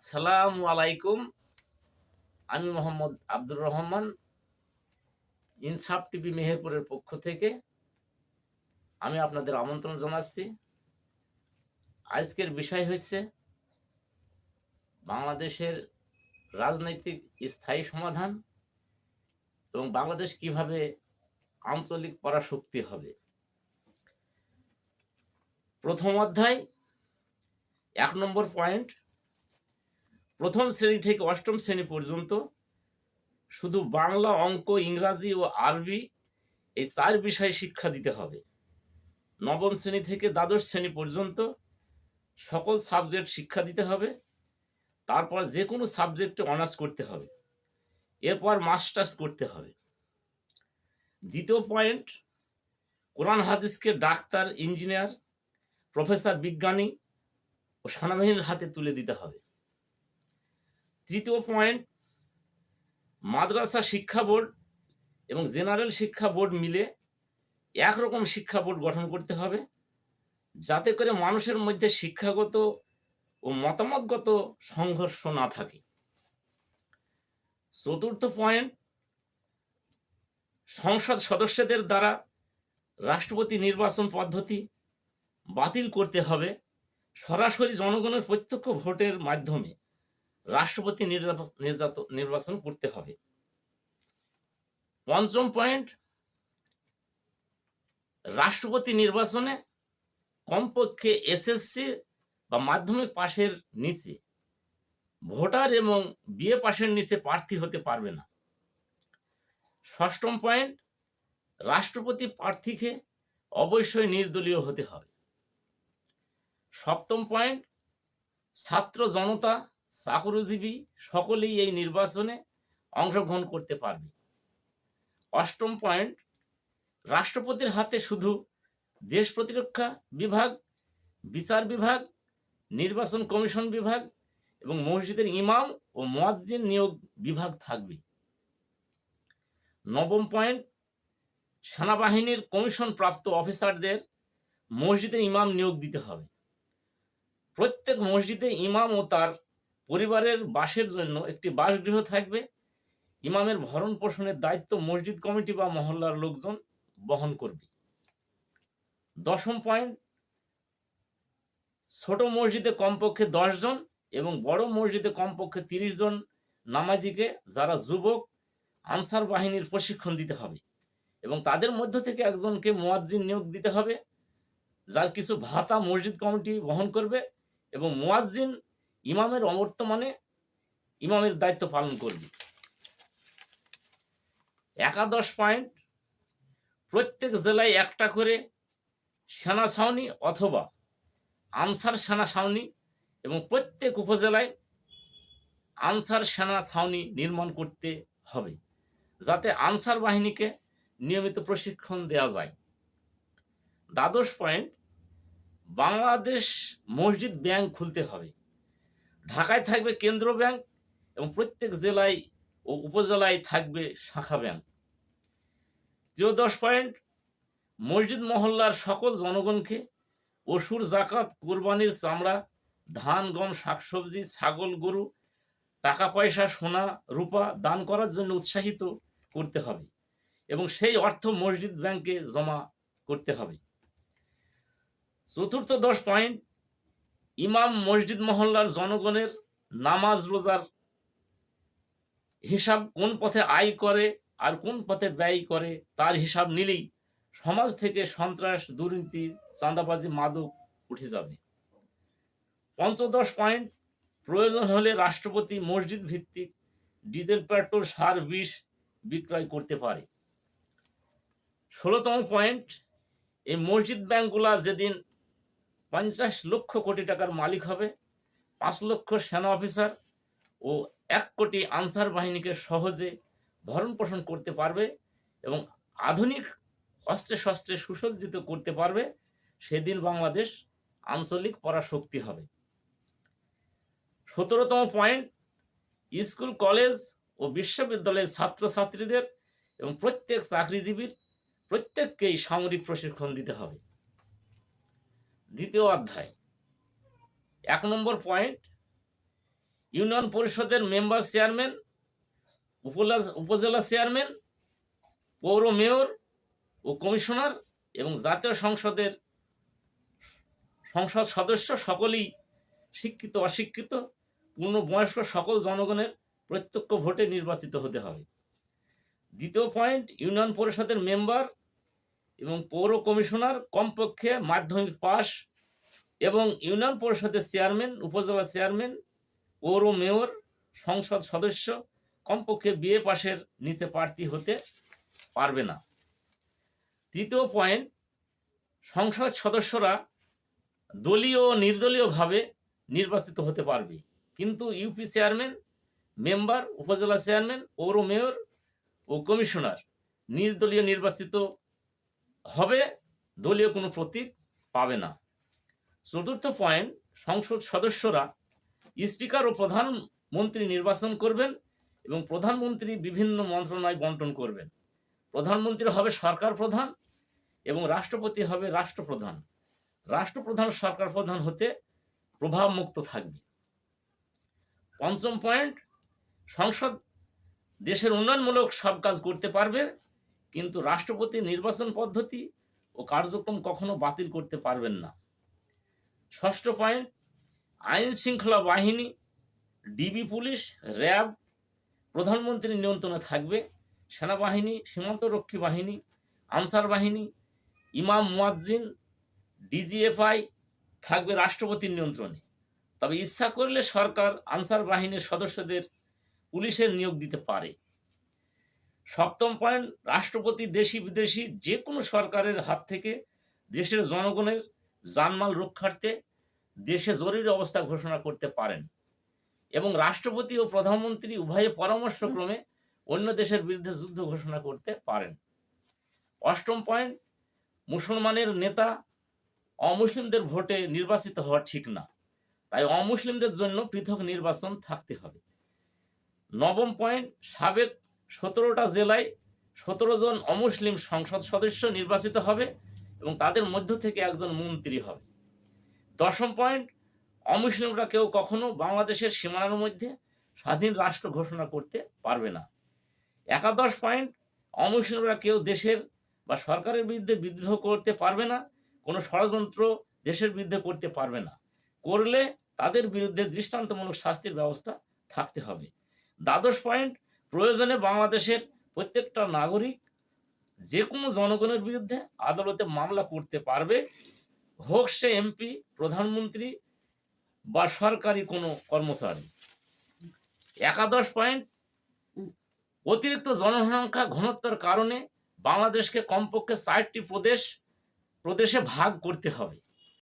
আসসালামু আলাইকুম। আমি মোহাম্মদ আব্দুর রহমান, ইনসাফ টিভি মেহেরপুরের পক্ষ থেকে আমি আপনাদের আমন্ত্রণ জানাচ্ছি। আজকের বিষয় হচ্ছে বাংলাদেশের রাজনৈতিক স্থায়ী সমাধান এবং বাংলাদেশ কীভাবে আঞ্চলিক পরাশক্তি হবে। প্রথম অধ্যায়, এক নম্বর পয়েন্ট প্রথম শ্রেণি থেকে অষ্টম শ্রেণি পর্যন্ত শুধু বাংলা অঙ্ক, ইংরাজি ও আরবি এই চার বিষয়ে শিক্ষা দিতে হবে। নবম শ্রেণি থেকে দ্বাদশ শ্রেণি পর্যন্ত সকল সাবজেক্ট শিক্ষা দিতে হবে। তারপর যে কোনো সাবজেক্টে অনার্স করতে হবে। এরপর মাস্টার্স করতে হবে। দ্বিতীয় পয়েন্ট, কোরআন হাদিসকে ডাক্তার, ইঞ্জিনিয়ার, প্রফেসর, বিজ্ঞানী ও সেনাবাহিনীর হাতে তুলে দিতে হবে। তৃতীয় পয়েন্ট মাদ্রাসা শিক্ষা বোর্ড এবং জেনারেল শিক্ষা বোর্ড মিলে একরকম শিক্ষা বোর্ড গঠন করতে হবে। যাতে করে মানুষের মধ্যে শিক্ষাগত ও মতামতগত সংঘর্ষ না থাকে। চতুর্থ পয়েন্ট সংসদ সদস্যদের দ্বারা রাষ্ট্রপতি নির্বাচন পদ্ধতি বাতিল করতে হবে। সরাসরি জনগণের প্রত্যক্ষ ভোটের মাধ্যমে। রাষ্ট্রপতি নির্বাচন করতে হবে। পঞ্চম পয়েন্ট রাষ্ট্রপতি নির্বাচনে কমপক্ষে এসএসসি বা মাধ্যমিক পাশের নিচে ভোটার এবং বিএ পাশের নিচে প্রার্থী হতে পারবে না। ষষ্ঠম পয়েন্ট রাষ্ট্রপতি প্রার্থীকে অবশ্যই নির্দলীয় হতে হবে। সপ্তম পয়েন্ট ছাত্র জনতা চাকরিজীবী সকলেই এই নির্বাচনে অংশগ্রহণ করতে পারবে। অষ্টম পয়েন্ট, রাষ্ট্রপতির হাতে শুধু দেশ প্রতিরক্ষা বিভাগ, বিচার বিভাগ, নির্বাচন কমিশন বিভাগ এবং মসজিদের ইমাম ও মুয়াজ্জিন নিয়োগ বিভাগ থাকবে। নবম পয়েন্ট, সেনাবাহিনীর কমিশন প্রাপ্ত অফিসারদের মসজিদের ইমাম নিয়োগ দিতে হবে। প্রত্যেক মসজিদে ইমাম ও তার পরিবারের বাসের জন্য একটি বাসগৃহ থাকবে। ইমামের ভরণ পোষণের দায়িত্ব মসজিদ কমিটি বা মহল্লার লোকজন বহন করবে। দশম পয়েন্ট, ছোট মসজিদে কমপক্ষে জন এবং বড় মসজিদে কমপক্ষে তিরিশ জন নামাজিকে যারা যুবক, আনসার বাহিনীর প্রশিক্ষণ দিতে হবে এবং তাদের মধ্য থেকে একজনকে মোয়াজ্জিন নিয়োগ দিতে হবে, যার কিছু ভাতা মসজিদ কমিটি বহন করবে এবং মুয়াজ্জিন ইমামের অমর্ত মানে ইমামের দায়িত্ব পালন করবে। একাদশ পয়েন্ট প্রত্যেক জেলায় একটা করে সেনা ছাউনি অথবা আনসার সেনা ছাউনি এবং প্রত্যেক উপজেলায় আনসার সেনা ছাউনি নির্মাণ করতে হবে, যাতে আনসার বাহিনীকে নিয়মিত প্রশিক্ষণ দেওয়া যায়। দ্বাদশ পয়েন্ট বাংলাদেশ মসজিদ ব্যাংক খুলতে হবে। ঢাকায় থাকবে কেন্দ্র ব্যাংক এবং প্রত্যেক জেলায় ও উপজেলায় থাকবে শাখা ব্যাংক। তৃতীয় দশ পয়েন্ট, মসজিদ মহল্লার সকল জনগণকে অসুর জাকাত, কোরবানির চামড়া, ধান, গম, শাকসবজি, ছাগল, গরু টাকা পয়সা সোনা, রূপা দান করার জন্য উৎসাহিত করতে হবে এবং সেই অর্থ মসজিদ ব্যাংকে জমা করতে হবে। চতুর্থ দশ পয়েন্ট ইমাম মসজিদ মহল্লার জনগণের নামাজ রোজার হিসাব কোন পথে আয় করে আর কোন পথে ব্যয় করে তার হিসাব নিলেই সমাজ থেকে সন্ত্রাস, দুর্নীতি, চাঁদাবাজি, মাদক উঠে যাবে। পঞ্চদশ পয়েন্ট, প্রয়োজন হলে রাষ্ট্রপতি মসজিদ ভিত্তিক ডিজেল, পেট্রোল, সার, বিষ বিক্রয় করতে পারে। ষোলোতম পয়েন্ট, এই মসজিদ ব্যাংকগুলা যেদিন পঞ্চাশ লক্ষ কোটি টাকার মালিক হবে, পাঁচ লক্ষ সেনা অফিসার ও এক কোটি আনসার বাহিনীকে সহজে ভরণ পোষণ করতে পারবে এবং আধুনিক অস্ত্রে শস্ত্রে সুসজ্জিত করতে পারবে, সেদিন বাংলাদেশ আঞ্চলিক পরাশক্তি হবে। সতেরোতম পয়েন্ট, স্কুল, কলেজ ও বিশ্ববিদ্যালয়ের ছাত্রছাত্রীদের এবং প্রত্যেক চাকরিজীবীর প্রত্যেককেই সামরিক প্রশিক্ষণ দিতে হবে। দ্বিতীয় অধ্যায়। এক নম্বর পয়েন্ট, ইউনিয়ন পরিষদের মেম্বার চেয়ারম্যান উপজেলা চেয়ারম্যান, পৌর মেয়র ও কমিশনার এবং জাতীয় সংসদের সংসদ সদস্য সকলেই শিক্ষিত, অশিক্ষিত, পূর্ণবয়স্ক সকল জনগণের প্রত্যক্ষ ভোটে নির্বাচিত হতে হবে। দ্বিতীয় পয়েন্ট, ইউনিয়ন পরিষদের মেম্বার এবং পৌর কমিশনার কমপক্ষে মাধ্যমিক পাস এবং ইউনিয়ন পরিষদের চেয়ারম্যান, উপজেলা চেয়ারম্যান, পৌর মেয়র, সংসদ সদস্য কমপক্ষে বিএ পাশের নিচে প্রার্থী হতে পারবে না। তৃতীয় পয়েন্ট, সংসদ সদস্যরা দলীয় ও নির্দলীয়ভাবে নির্বাচিত হতে পারবে। কিন্তু ইউপি চেয়ারম্যান, মেম্বার, উপজেলা চেয়ারম্যান, পৌর মেয়র ও কমিশনার নির্দলীয় নির্বাচিত হবে, দলীয় কোনো প্রতীক পাবে না। চতুর্থ পয়েন্ট সংসদ সদস্যরা স্পিকার ও প্রধানমন্ত্রী নির্বাচন করবেন এবং প্রধানমন্ত্রী বিভিন্ন মন্ত্রণালয় বন্টন করবেন। প্রধানমন্ত্রী হবে সরকার প্রধান এবং রাষ্ট্রপতি হবে রাষ্ট্রপ্রধান। রাষ্ট্রপ্রধান সরকার প্রধান হতে প্রভাবমুক্ত থাকবে। পঞ্চম পয়েন্ট সংসদ দেশের উন্নয়নমূলক সব কাজ করতে পারবে। কিন্তু রাষ্ট্রপতি নির্বাচন পদ্ধতি ও কার্যক্রম কখনো বাতিল করতে পারবেন না। ষষ্ঠ পয়েন্ট আইন শৃঙ্খলা বাহিনী, ডিবি পুলিশ, র্যাব, প্রধানমন্ত্রীর নিয়ন্ত্রণে থাকবে। সেনাবাহিনী, সীমান্তরক্ষী বাহিনী, আনসার বাহিনী, ইমাম মুয়াজ্জিন, ডিজিএফআই থাকবে রাষ্ট্রপতির নিয়ন্ত্রণে। তবে ইচ্ছা করলে সরকার, আনসার বাহিনীর সদস্যদের পুলিশের নিয়োগ দিতে পারে। সপ্তম পয়েন্ট, রাষ্ট্রপতি, দেশি বিদেশি, যে কোনো সরকারের হাত থেকে দেশের জনগণের জানমাল রক্ষার্থে দেশে জরুরি অবস্থা ঘোষণা করতে পারেন। এবং রাষ্ট্রপতি ও প্রধানমন্ত্রী উভয়ে পরামর্শক্রমে অন্য দেশের বিরুদ্ধে যুদ্ধ ঘোষণা করতে পারেন। অষ্টম পয়েন্ট, মুসলমানের নেতা অমুসলিমদের ভোটে নির্বাচিত হওয়া ঠিক না। তাই অমুসলিমদের জন্য পৃথক নির্বাচন থাকতে হবে। নবম পয়েন্ট, সাবেক সতেরোটা জেলায় সতেরো জন অমুসলিম সংসদ সদস্য নির্বাচিত হবে এবং তাদের মধ্য থেকে একজন মন্ত্রী হবে। দশম পয়েন্ট, অমুসলিমরা কেউ কখনো বাংলাদেশের সীমানার মধ্যে স্বাধীন রাষ্ট্র ঘোষণা করতে পারবে না। একাদশ পয়েন্ট, অমুসলিমরা কেউ দেশের বা সরকারের বিরুদ্ধে বিদ্রোহ করতে পারবে না, কোনো ষড়যন্ত্র দেশের বিরুদ্ধে করতে পারবে না। করলে তাদের বিরুদ্ধে দৃষ্টান্তমূলক শাস্তির ব্যবস্থা থাকতে হবে। দ্বাদশ পয়েন্ট প্রয়োজনে বাংলাদেশের প্রত্যেকটা নাগরিক যে কোনো জনগণের বিরুদ্ধে আদালতে মামলা করতে পারবে। হোক সে এমপি, প্রধানমন্ত্রী বা সরকারি কোনো কর্মচারী। একাদশ পয়েন্ট, অতিরিক্ত জনসংখ্যা ঘনত্বের কারণে বাংলাদেশকে কমপক্ষে চারটি প্রদেশ, প্রদেশে ভাগ করতে হবে।